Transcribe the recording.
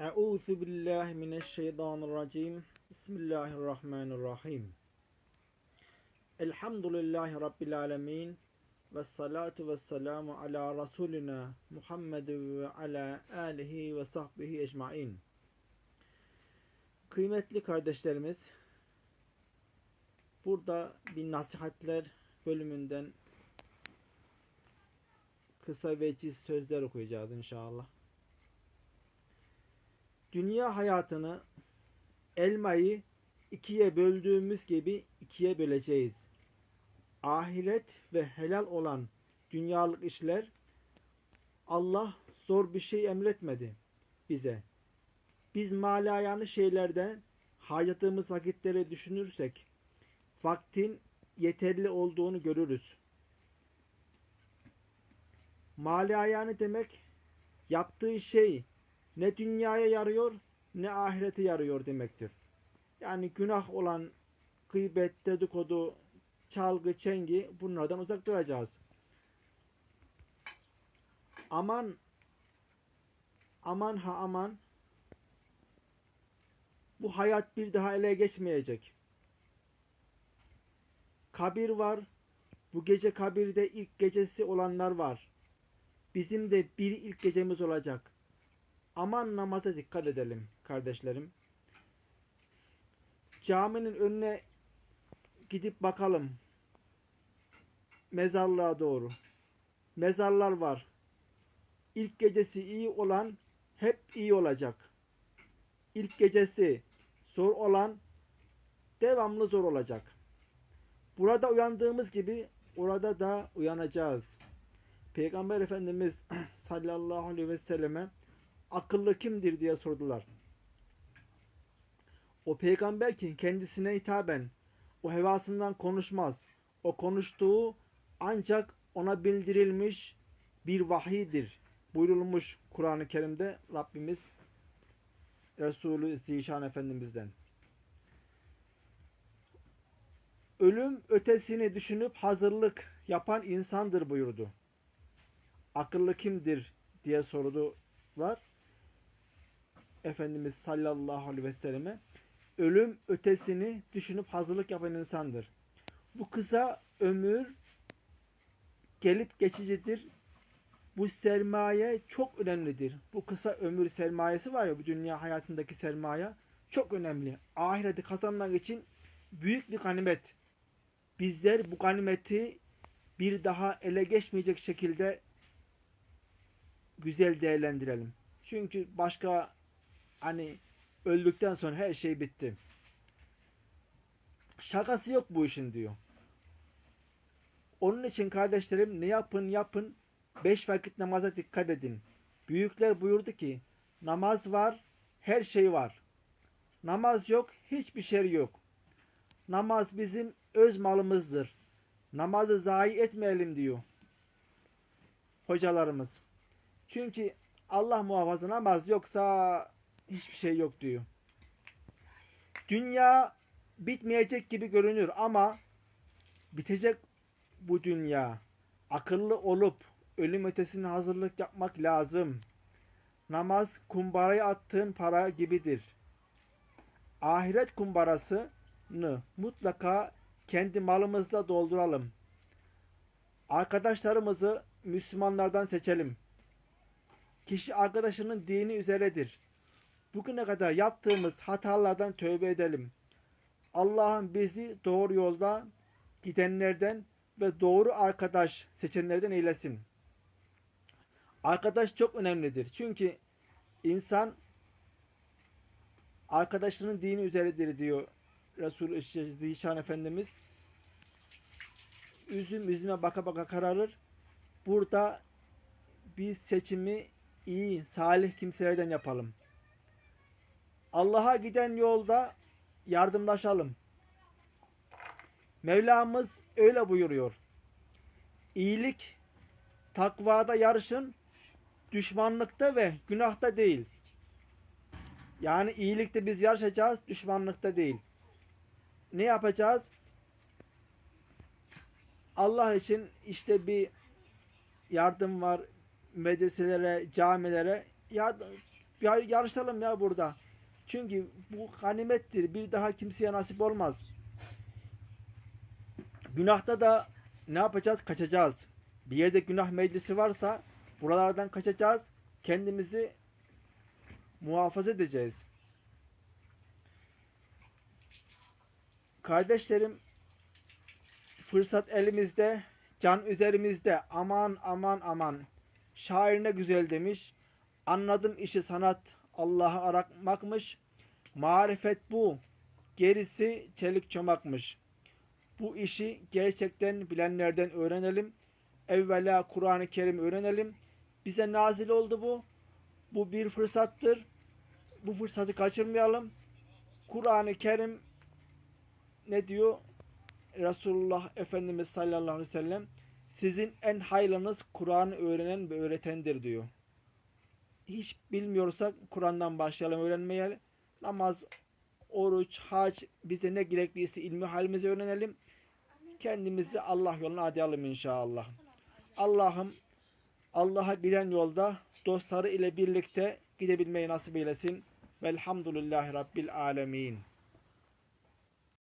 Euzu billahi mineşşeytanirracim. Bismillahirrahmanirrahim. Elhamdülillahi rabbil alamin. Ve salatu ve selamu ala Resulina Muhammed ve ala alihi ve sahbihi ecmain. Kıymetli kardeşlerimiz, burada bir nasihatler bölümünden kısa ve ciz sözler okuyacağız inşallah. Dünya hayatını elmayı ikiye böldüğümüz gibi ikiye böleceğiz. Ahiret ve helal olan dünyalık işler Allah zor bir şey emretmedi bize. Biz malayanı şeylerden harcadığımız vakitleri düşünürsek vaktin yeterli olduğunu görürüz. Malayanı demek yaptığı şey ne dünyaya yarıyor ne ahirete yarıyor demektir. Yani günah olan gıybet, dedikodu, çalgı, çengi bunlardan uzak duracağız. Aman aman ha aman bu hayat bir daha ele geçmeyecek. Kabir var. Bu gece kabirde ilk gecesi olanlar var. Bizim de bir ilk gecemiz olacak. Aman namaza dikkat edelim kardeşlerim. Caminin önüne gidip bakalım. Mezarlığa doğru. Mezarlar var. İlk gecesi iyi olan hep iyi olacak. İlk gecesi zor olan devamlı zor olacak. Burada uyandığımız gibi orada da uyanacağız. Peygamber Efendimiz sallallahu aleyhi ve selleme akıllı kimdir diye sordular. O peygamber ki kendisine hitaben o hevasından konuşmaz. O konuştuğu ancak ona bildirilmiş bir vahidir. Buyurulmuş Kur'an-ı Kerim'de Rabbimiz Resulü Zişan Efendimiz'den. Ölüm ötesini düşünüp hazırlık yapan insandır buyurdu. Akıllı kimdir diye sordular. Efendimiz sallallahu aleyhi ve selleme ölüm ötesini düşünüp hazırlık yapan insandır. Bu kısa ömür gelip geçicidir. Bu sermaye çok önemlidir. Bu kısa ömür sermayesi var ya bu dünya hayatındaki sermaye çok önemli. Ahireti kazanmak için büyük bir ganimet. Bizler bu ganimeti bir daha ele geçmeyecek şekilde güzel değerlendirelim. Çünkü başka hani öldükten sonra her şey bitti. Şakası yok bu işin diyor. Onun için kardeşlerim ne yapın yapın beş vakit namaza dikkat edin. Büyükler buyurdu ki namaz var her şey var. Namaz yok hiçbir şey yok. Namaz bizim öz malımızdır. Namazı zayi etmeyelim diyor. Hocalarımız. Çünkü Allah muhafaza namaz yoksa hiçbir şey yok diyor. Dünya bitmeyecek gibi görünür ama bitecek bu dünya. Akıllı olup ölüm ötesine hazırlık yapmak lazım. Namaz kumbaraya attığın para gibidir. Ahiret kumbarasını mutlaka kendi malımızla dolduralım. Arkadaşlarımızı Müslümanlardan seçelim. Kişi arkadaşının dini üzeredir. Bugüne kadar yaptığımız hatalardan tövbe edelim. Allah'ın bizi doğru yolda gidenlerden ve doğru arkadaş seçenlerden eylesin. Arkadaş çok önemlidir. Çünkü insan arkadaşının dini üzeredir diyor Resul Zişan Efendimiz. Üzüm üzüme baka baka kararır. Burada biz seçimi iyi, salih kimselerden yapalım. Allah'a giden yolda yardımlaşalım. Mevlamız öyle buyuruyor. İyilik takvada yarışın, düşmanlıkta ve günahta değil. Yani iyilikte biz yarışacağız, düşmanlıkta değil. Ne yapacağız? Allah için işte bir yardım var medreselere, camilere yar- yarışalım ya burada. Çünkü bu ganimettir. Bir daha kimseye nasip olmaz. Günahta da ne yapacağız? Kaçacağız. Bir yerde günah meclisi varsa buralardan kaçacağız. Kendimizi muhafaza edeceğiz. Kardeşlerim fırsat elimizde, can üzerimizde. Aman aman aman. Şair ne güzel demiş. Anladım işi sanat Allah'ı aratmakmış. Marifet bu. Gerisi çelik çomakmış. Bu işi gerçekten bilenlerden öğrenelim. Evvela Kur'an-ı Kerim öğrenelim. Bize nazil oldu bu. Bu bir fırsattır. Bu fırsatı kaçırmayalım. Kur'an-ı Kerim ne diyor? Resulullah Efendimiz sallallahu aleyhi ve sellem sizin en hayırlınız Kur'an'ı öğrenen ve öğretendir diyor. Hiç bilmiyorsak Kur'an'dan başlayalım öğrenmeye. Namaz, oruç, hac bize ne gerekliyse ilmi halimizi öğrenelim. Kendimizi Allah yoluna adayalım inşallah. Allah'ım Allah'a giden yolda dostları ile birlikte gidebilmeyi nasip eylesin. Velhamdülillahi Rabbil alemin.